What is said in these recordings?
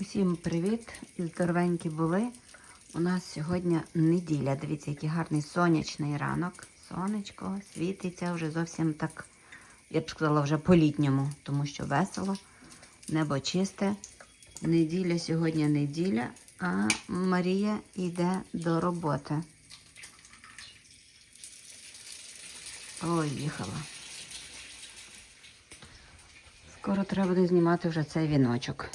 Усім привіт! І здоровенькі були. У нас сьогодні неділя. Дивіться, який гарний сонячний ранок. Сонечко світиться вже зовсім так, я б сказала, вже по-літньому, тому що весело, небо чисте. Неділя сьогодні неділя, а Марія йде до роботи. Ой, їхала. Скоро треба буде знімати вже цей віночок.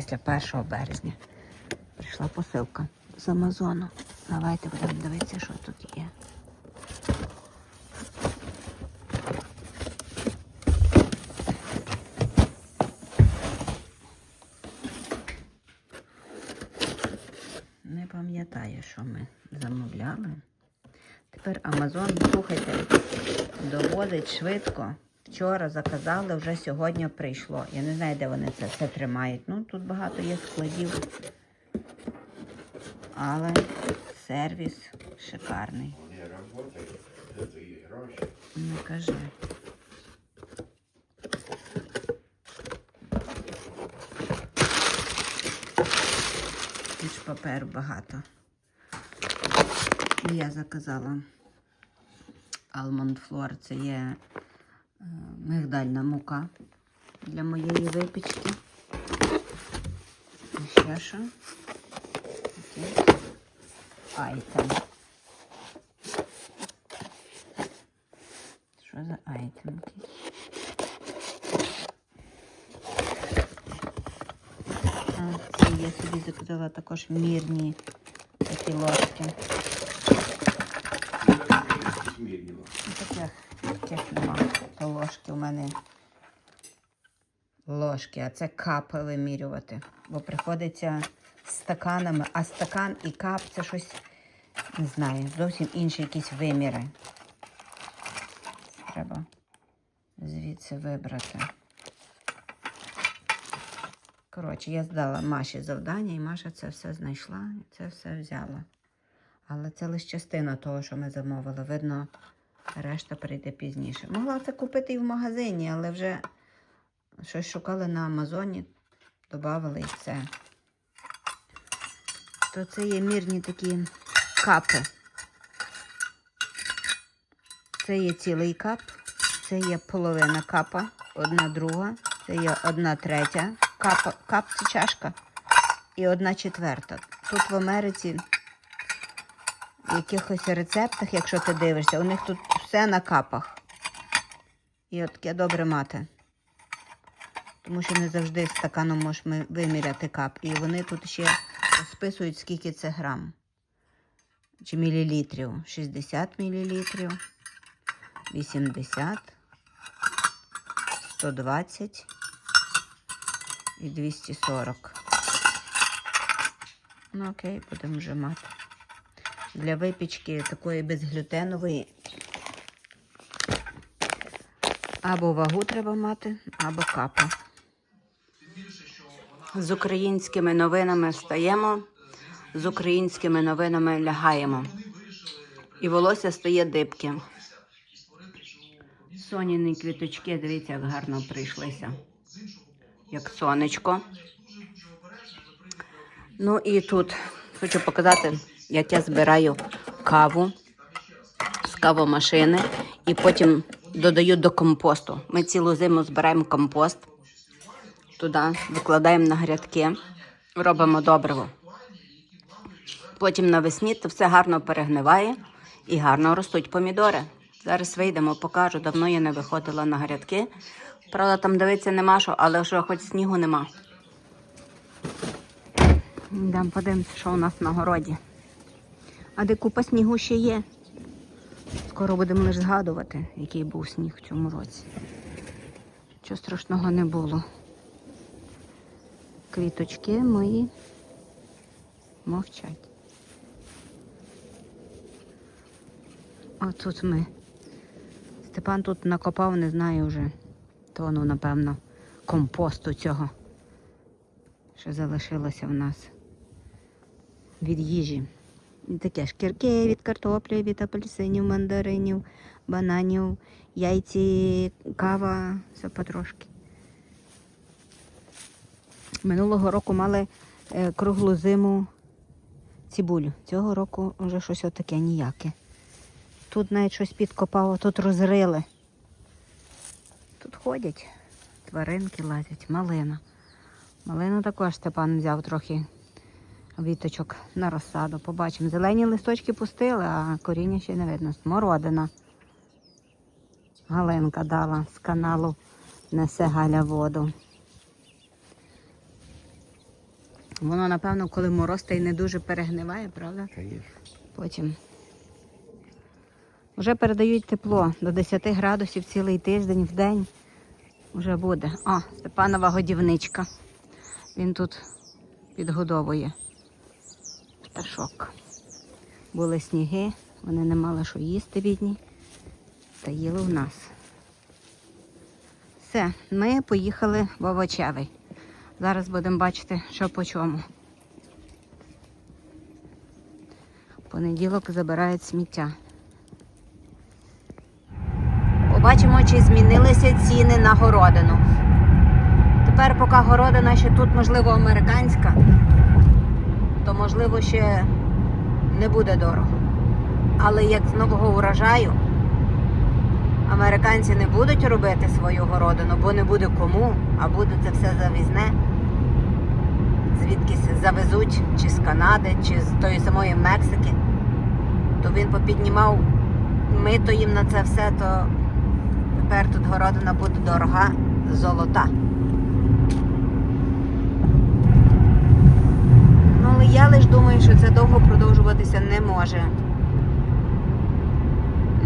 Після 1 березня. Прийшла посилка з Амазону. Давайте будемо дивитися, що тут є. Не пам'ятаю, що ми замовляли. Тепер Амазон, слухайте, довозить швидко. Вчора заказали, вже сьогодні прийшло. Я не знаю, де вони це все тримають. Ну, тут багато є складів. Але сервіс шикарний. Не кажи. Тут ж паперу багато. Я заказала Almond Floor. Це є мигдальна мука для моєї випічки. І ще що? Айтем. Що за айтем? це я собі заказала також мірні такі ложки. Смірніво. Ну, Таких, нема. Ложки у мене ложки, а це капи вимірювати. Бо приходиться стаканами, а стакан і кап це щось, не знаю, зовсім інші якісь виміри. Треба звідси вибрати. Коротше, я здала Маші завдання, і Маша це все знайшла і це все взяла. Але це лише частина того, що ми замовили. Видно, решта прийде пізніше. Могла це купити і в магазині, але вже щось шукали на Амазоні, додали і все. То це є мірні такі капи. Це є цілий кап, це є половина капа, одна друга, це є одна третя капа, кап це чашка і одна четверта. Тут в Америці в якихось рецептах, якщо ти дивишся, у них тут все на капах. І от таке добре мати. Тому що не завжди стаканом можеш ми- виміряти кап. І вони тут ще списують, скільки це грам. Чи мілілітрів. 60 мілілітрів, 80, 120 і 240. Ну окей, будемо вже мати для випічки такої безглютенової. Або вагу треба мати, або капа. З українськими новинами встаємо, з українськими новинами лягаємо. І волосся стає дибки. Соняні квіточки, дивіться, як гарно прийшлися. Як сонечко. Ну і тут хочу показати, як я збираю каву з кавомашини і потім додаю до компосту. Ми цілу зиму збираємо компост, туди викладаємо на грядки, робимо добриво. Потім навесні то все гарно перегниває і гарно ростуть помідори. Зараз вийдемо, покажу. Давно я не виходила на грядки. Правда, там дивитися нема що, але вже хоч снігу нема. Йдемо подивимося, що у нас на городі. А де купа снігу ще є. Скоро будемо лише згадувати, який був сніг в цьому році. Чого страшного не було. Квіточки мої мовчать. Отут ми. Степан тут накопав, не знаю вже. Тону, напевно, компосту цього, що залишилося в нас від їжі. Таке шкірки від картоплі, від апельсинів, мандаринів, бананів, яйці, кава, все потрошки. Минулого року мали е, круглу зиму цибулю. Цього року вже щось отаке ніяке. Тут навіть щось підкопало, тут розрили. Тут ходять, тваринки лазять, малина. Малину також Степан взяв трохи віточок на розсаду. Побачимо. Зелені листочки пустили, а коріння ще не видно. Смородина. Галинка дала з каналу Несе Галя воду. Воно, напевно, коли мороз та й не дуже перегниває, правда? Конечно. Потім. Вже передають тепло до 10 градусів цілий тиждень в день. Вже буде. О, Степанова годівничка. Він тут підгодовує пташок. Були сніги, вони не мали що їсти бідні. Та їли в нас. Все, ми поїхали в овочевий. Зараз будемо бачити, що по чому. Понеділок забирають сміття. Побачимо, чи змінилися ціни на городину. Тепер, поки городина ще тут, можливо, американська, то можливо ще не буде дорого. Але як з нового урожаю американці не будуть робити свою городину, бо не буде кому, а буде це все завізне. Звідкись завезуть, чи з Канади, чи з тої самої Мексики, то він попіднімав мито їм на це все, то тепер тут городина буде дорога золота. Ну, але я лише думаю, що це довго продовжуватися не може.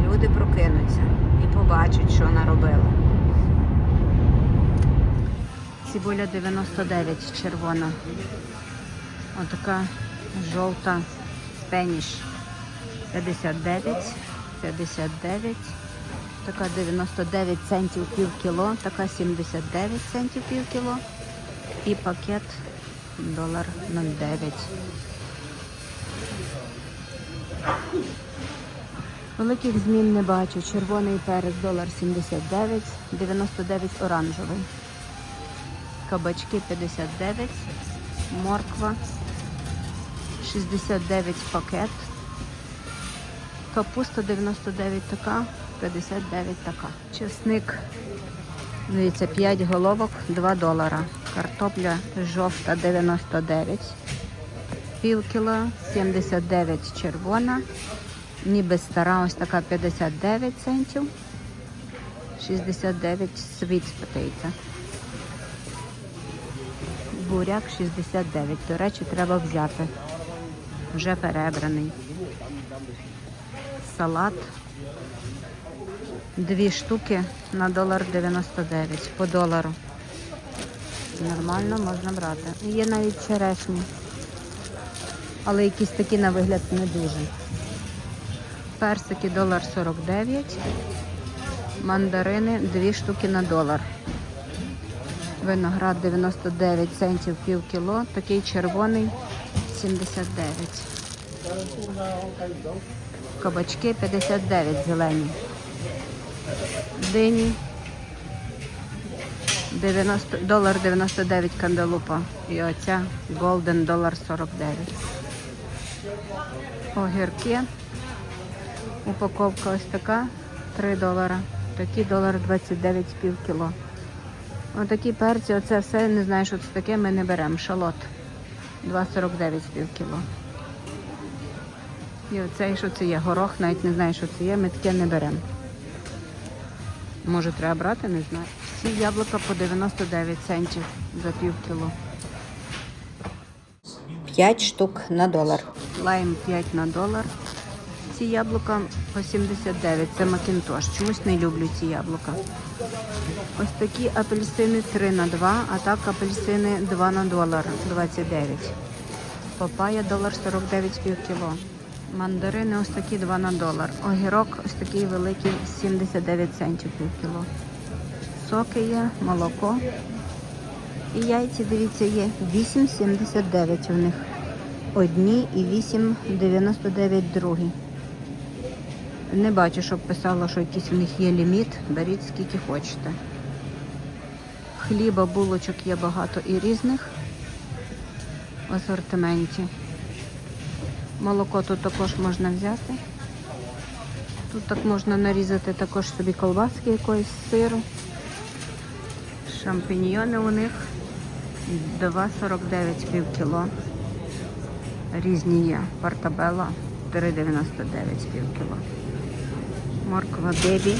Люди прокинуться і побачать, що наробили. Цибуля 99 червона. Отака жовта спеніш 59, 59, така 99 центів пів кіло, така 79 центів пів кіло і пакет долар 09. Великих змін не бачу. Червоний перець долар 79, 99 оранжевий. Кабачки 59, морква 69 пакет. Капуста 99 така, 59 така. Чесник, дивіться, 5 головок, 2 долара. Картопля жовта 99. Пів кіло, 79 червона. Ніби стара, ось така 59 центів. 69 sweet potato. Буряк 69. До речі, треба взяти. Вже перебраний. Салат. Дві штуки на долар 99 по долару. Нормально можна брати. Є навіть черешні. Але якісь такі на вигляд не дуже. Персики долар 49. Мандарини дві штуки на долар. Виноград 99 центів пів кіло, такий червоний 79. Кабачки 59 зелені. Дині 90, долар 99 кандалупа. І оця Golden долар 49. Огірки. Упаковка ось така 3 долара. Такі долар 29 з пів кіло. Отакі перці, оце все, не знаю, що це таке, ми не беремо. Шалот 2,49 з пів кіло. І оцей, що це є, горох, навіть не знаю, що це є, ми таке не беремо. Може треба брати, не знаю. Ці яблука по 99 центів за пів кіло. 5 штук на долар. Лайм 5 на долар. Ці яблука по 79. Це Макінтош. Чомусь не люблю ці яблука. Ось такі апельсини 3 на 2, а так апельсини 2 на долар 29. Папая долар 49 пів кіло. Мандарини ось такі 2 на долар. Огірок ось такий великий 79 центів пів кіло. Соки є, молоко. І яйці, дивіться, є 8,79 у них. Одні і 8,99 другі. Не бачу, щоб писало, що якийсь у них є ліміт. Беріть скільки хочете. Хліба, булочок є багато і різних. в асортименті. Молоко тут також можна взяти. Тут так можна нарізати також собі колбаски якоїсь сиру. Шампіньйони у них 2,49 пів кіло. Різні є. Портабелла 3,99 пів кіло. Морква бебі.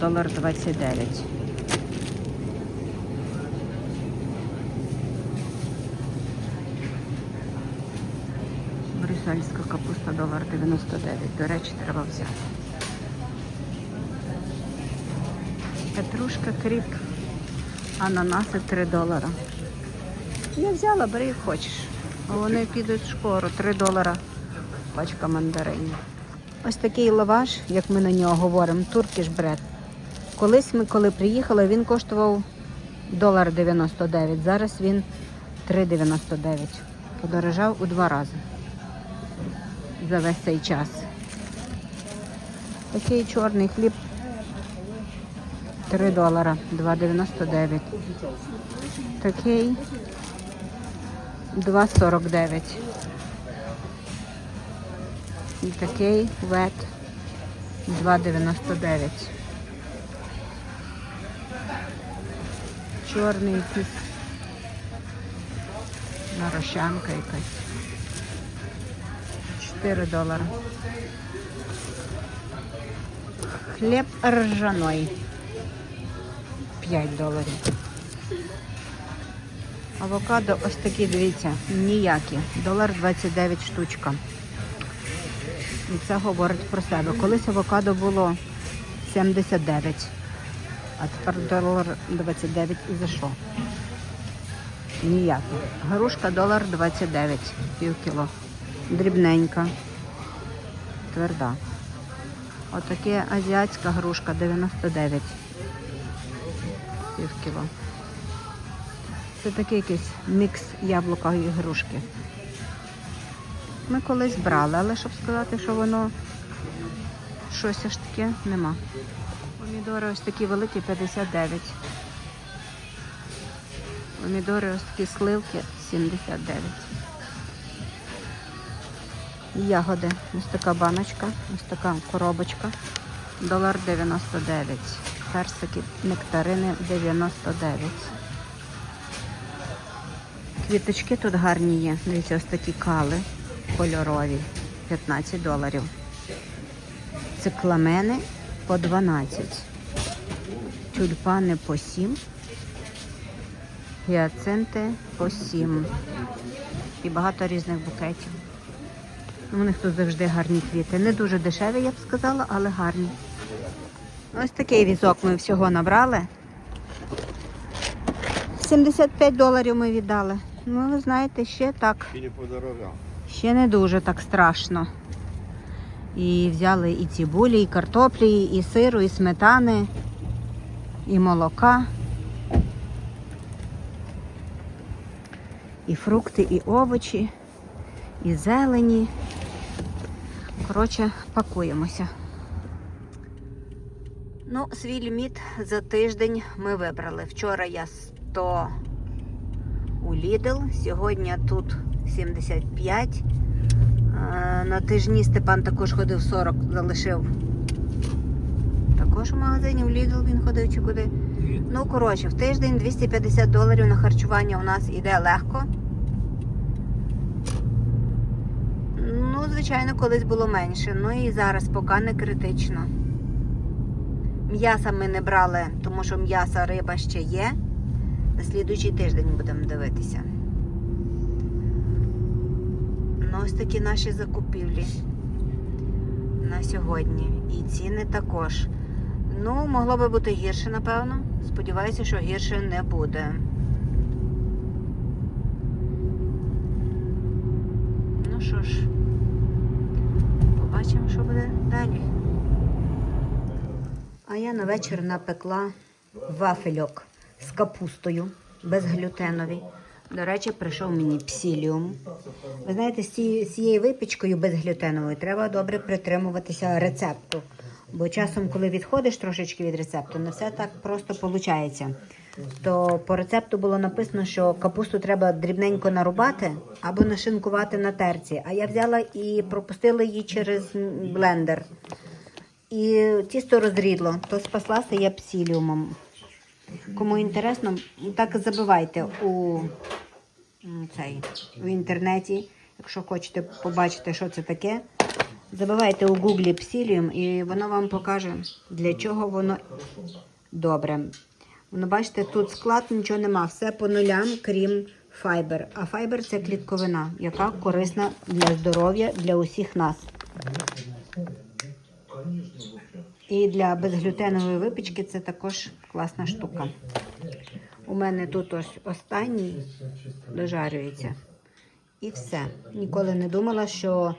Долар 29. Брюссельська капуста долар 99. До речі, треба взяти. Петрушка, кріп, ананаси 3 долара. Я взяла, бери як хочеш. А вони підуть скоро, 3 долара пачка мандаринів. Ось такий лаваш, як ми на нього говоримо, туркіш бред. Колись ми, коли приїхали, він коштував долар 99, зараз він 3,99. Подорожав у два рази за весь цей час. Такий чорний хліб 3 долара, 2,99. Такий 2,49. І такий вет 2,99. Чорний якийсь нарощанка якась. 4 долара. Хліб ржаной. 5 доларів. Авокадо ось такі, дивіться, ніякі. Долар 29 штучка. І це говорить про себе. Колись авокадо було 79, а тепер долар 29 і за що? Ніякі. Грушка долар 29, пів кіло. Дрібненька, тверда. Отаке азіатська грушка 99, пів кіло. Це такий якийсь мікс яблука і грушки. Ми колись брали, але щоб сказати, що воно щось аж таке нема. Помідори ось такі великі 59. Помідори ось такі сливки 79. Ягоди. Ось така баночка, ось така коробочка. Долар 99. Персики, нектарини 99. Квіточки тут гарні є. Дивіться, ось такі кали кольорові. 15 доларів. Цикламени по 12. Тюльпани по 7. Гіацинти по 7. І багато різних букетів. У них тут завжди гарні квіти. Не дуже дешеві, я б сказала, але гарні. Ось такий візок ми всього набрали. 75 доларів ми віддали. Ну, ви знаєте, ще так, І не подорожав. ще не дуже так страшно. І взяли і цибулі, і картоплі, і сиру, і сметани, і молока. І фрукти, і овочі, і зелені. Коротше, пакуємося. Ну, свій ліміт за тиждень ми вибрали. Вчора я 100 Lidl, сьогодні тут 75. Е, На тижні Степан також ходив 40, залишив. Також у магазині в Lidl він ходив чи куди. Ну, коротше, в тиждень 250 доларів на харчування у нас іде легко. Ну, звичайно, колись було менше. Ну і зараз поки не критично. М'яса ми не брали, тому що м'яса риба ще є. На слідуючий тиждень будемо дивитися. Ну, ось такі наші закупівлі на сьогодні. І ціни також. Ну, могло би бути гірше, напевно. Сподіваюся, що гірше не буде. Ну що ж, побачимо, що буде далі. А я на вечір напекла вафельок з капустою безглютеновий. До речі, прийшов мені псіліум. Ви знаєте, з цією, випічкою безглютеновою треба добре притримуватися рецепту. Бо часом, коли відходиш трошечки від рецепту, не все так просто виходить. то по рецепту було написано, що капусту треба дрібненько нарубати або нашинкувати на терці. А я взяла і пропустила її через блендер. І тісто розрідло, то спаслася я псіліумом. Кому інтересно, так забивайте у цей в інтернеті, якщо хочете побачити, що це таке. Забивайте у гуглі псіліум і воно вам покаже, для чого воно добре. Воно бачите, тут склад нічого нема, все по нулям, крім файбер. А файбер це клітковина, яка корисна для здоров'я для усіх нас. І для безглютенової випічки це також класна штука. У мене тут ось останній дожарюється. І все. Ніколи не думала, що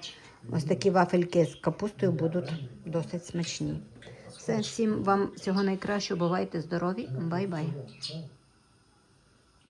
ось такі вафельки з капустою будуть досить смачні. Все, всім вам всього найкращого. Бувайте здорові. Бай-бай.